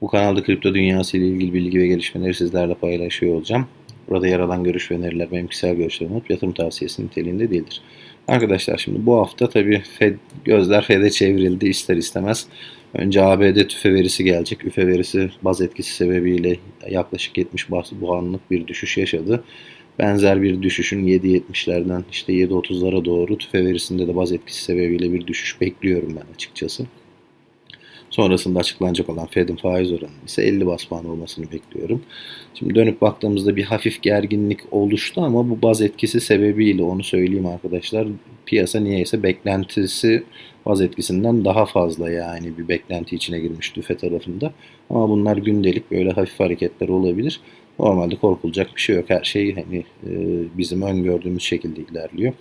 Bu kanalda kripto dünyası ile ilgili bilgi ve gelişmeleri sizlerle paylaşıyor olacağım. Burada yer alan görüş ve öneriler benim kişisel görüşlerim olup yatırım tavsiyesi niteliğinde değildir. Arkadaşlar şimdi bu hafta tabii Fed, gözler Fed'e çevrildi ister istemez. Önce ABD tüfe verisi gelecek. Üfe verisi baz etkisi sebebiyle yaklaşık 70 bas puanlık bir düşüş yaşadı. Benzer bir düşüşün 7.70'lerden işte 7.30'lara doğru tüfe verisinde de baz etkisi sebebiyle bir düşüş bekliyorum ben açıkçası. Sonrasında açıklanacak olan Fed'in faiz oranı ise 50 bas puan olmasını bekliyorum. Şimdi dönüp baktığımızda bir hafif gerginlik oluştu ama bu baz etkisi sebebiyle onu söyleyeyim arkadaşlar. Piyasa niyeyse beklentisi baz etkisinden daha fazla yani bir beklenti içine girmiş tüfe tarafında. Ama bunlar gündelik böyle hafif hareketler olabilir. Normalde korkulacak bir şey yok. Her şey hani e, bizim öngördüğümüz şekilde ilerliyor.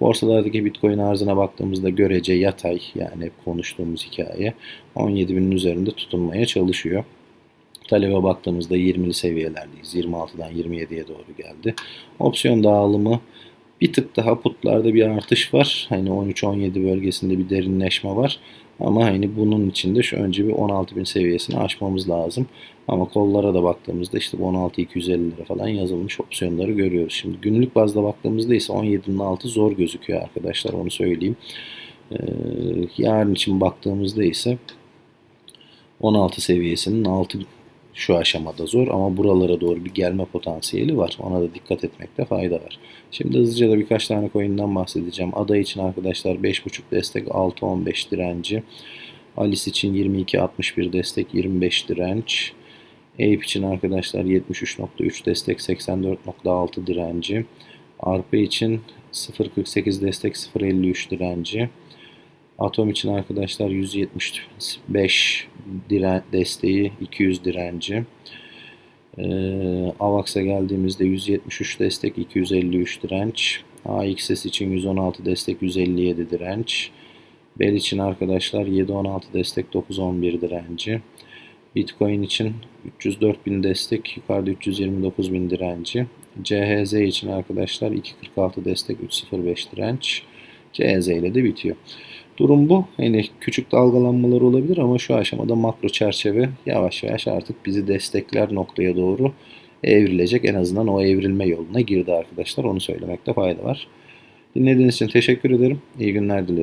Borsalardaki Bitcoin arzına baktığımızda görece yatay yani hep konuştuğumuz hikaye 17 binin üzerinde tutunmaya çalışıyor. Talebe baktığımızda 20'li seviyelerdeyiz. 26'dan 27'ye doğru geldi. Opsiyon dağılımı bir tık daha putlarda bir artış var. Hani 13-17 bölgesinde bir derinleşme var. Ama hani bunun içinde şu önce bir 16.000 seviyesini aşmamız lazım. Ama kollara da baktığımızda işte bu 16.250 lira falan yazılmış opsiyonları görüyoruz. Şimdi günlük bazda baktığımızda ise 17'nin altı zor gözüküyor arkadaşlar onu söyleyeyim. Ee, yarın için baktığımızda ise 16 seviyesinin altı şu aşamada zor ama buralara doğru bir gelme potansiyeli var. Ona da dikkat etmekte fayda var. Şimdi hızlıca da birkaç tane coin'den bahsedeceğim. Ada için arkadaşlar 5.5 destek 6.15 direnci. Alice için 22.61 destek 25 direnç. Ape için arkadaşlar 73.3 destek 84.6 direnci. Arpa için 0.48 destek 0.53 direnci. Atom için arkadaşlar 175 diren desteği 200 direnci. Ee, Avax'a geldiğimizde 173 destek 253 direnç. AXS için 116 destek 157 direnç. Bell için arkadaşlar 716 destek 911 direnci. Bitcoin için 304 bin destek yukarıda 329 bin direnci. CHZ için arkadaşlar 246 destek 305 direnç. CHZ ile de bitiyor. Durum bu. Yani küçük dalgalanmalar olabilir ama şu aşamada makro çerçeve yavaş yavaş artık bizi destekler noktaya doğru evrilecek. En azından o evrilme yoluna girdi arkadaşlar. Onu söylemekte fayda var. Dinlediğiniz için teşekkür ederim. İyi günler dilerim.